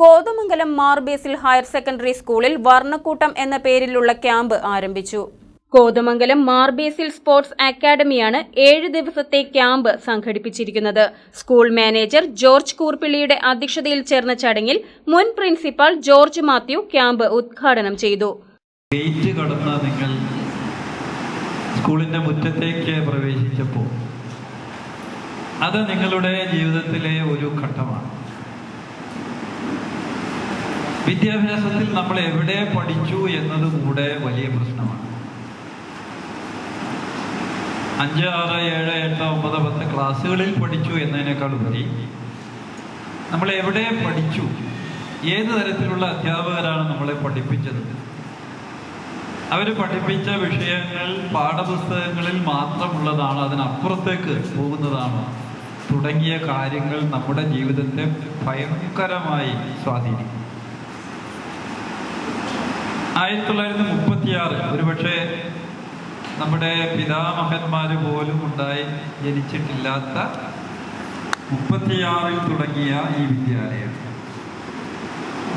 Kothamangalam Mar Basil higher secondary സ്കൂളിൽ വർണക്കൂട്ടം എന്ന പേരിലുള്ള ക്യാമ്പ് ആരംഭിച്ചു. കോതമംഗലം മാർബേസിൽ സ്പോർട്സ് അക്കാദമിയാണ് ഏഴ് ദിവസത്തെ ക്യാമ്പ് സംഘടിപ്പിച്ചിരിക്കുന്നത്. സ്കൂൾ മാനേജർ ജോർജ് കൂർപ്പിള്ളിയുടെ അധ്യക്ഷതയിൽ ചേർന്ന ചടങ്ങിൽ മുൻ പ്രിൻസിപ്പാൾ ജോർജ് മാത്യു ക്യാമ്പ് ഉദ്ഘാടനം ചെയ്തു. ഗേറ്റ് കടന്ന് നിങ്ങൾ സ്കൂളിന്റെ മുറ്റത്തേക്ക് പ്രവേശിച്ചപ്പോൾ അത് നിങ്ങളുടെ ജീവിതത്തിലെ ഒരു ഘട്ടമാണ്. വിദ്യാഭ്യാസത്തിൽ നമ്മൾ എവിടെ പഠിച്ചു എന്നത് കൂടെ വലിയ പ്രശ്നമാണ്. അഞ്ച് ആറ് ഏഴ് എട്ട് ഒമ്പത് പത്ത് ക്ലാസ്സുകളിൽ പഠിച്ചു എന്നതിനേക്കാൾ ഉപരി നമ്മൾ എവിടെ പഠിച്ചു? ഏത് തരത്തിലുള്ള അധ്യാപകരാണ് നമ്മളെ പഠിപ്പിച്ചത്? അവർ പഠിപ്പിച്ച വിഷയങ്ങൾ പാഠപുസ്തകങ്ങളിൽ മാത്രമുള്ളതാണ് അതിനപ്പുറത്തേക്ക് പോകുന്നതാണ്. തുടങ്ങിയ കാര്യങ്ങൾ നമ്മുടെ ജീവിതത്തെ ഭയങ്കരമായി സ്വാധീനിക്കും ആയിരത്തി തൊള്ളായിരത്തി മുപ്പത്തിയാറ് ഒരുപക്ഷെ നമ്മുടെ പിതാമഹന്മാർ പോലും ഉണ്ടായി ജനിച്ചിട്ടില്ലാത്ത മുപ്പത്തിയാറിൽ തുടങ്ങിയ ഈ വിദ്യാലയം.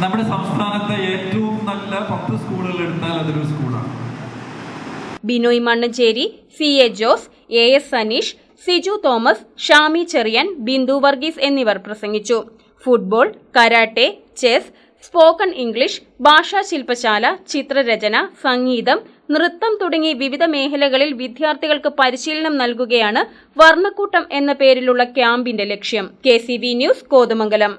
നമ്മുടെ സംസ്ഥാനത്തെ ഏറ്റവും നല്ല പത്ത് സ്കൂളുകൾ എടുത്താൽ അതൊരു സ്കൂളാണ്. Binoy Mannancheri C A Jose A S Saneesh Siju Thomas Shami Cherian Bindu Varghese എന്നിവർ പ്രസംഗിച്ചു. Football karate chess spoken English ഭാഷാ ശില്പശാല ചിത്രരചന സംഗീതം നൃത്തം തുടങ്ങി വിവിധ മേഖലകളിൽ വിദ്യാർത്ഥികൾക്ക് പരിശീലനം നൽകുകയാണ് വർണക്കൂട്ടം എന്ന പേരിലുള്ള ക്യാമ്പിന്റെ ലക്ഷ്യം. K news Kothamangalam.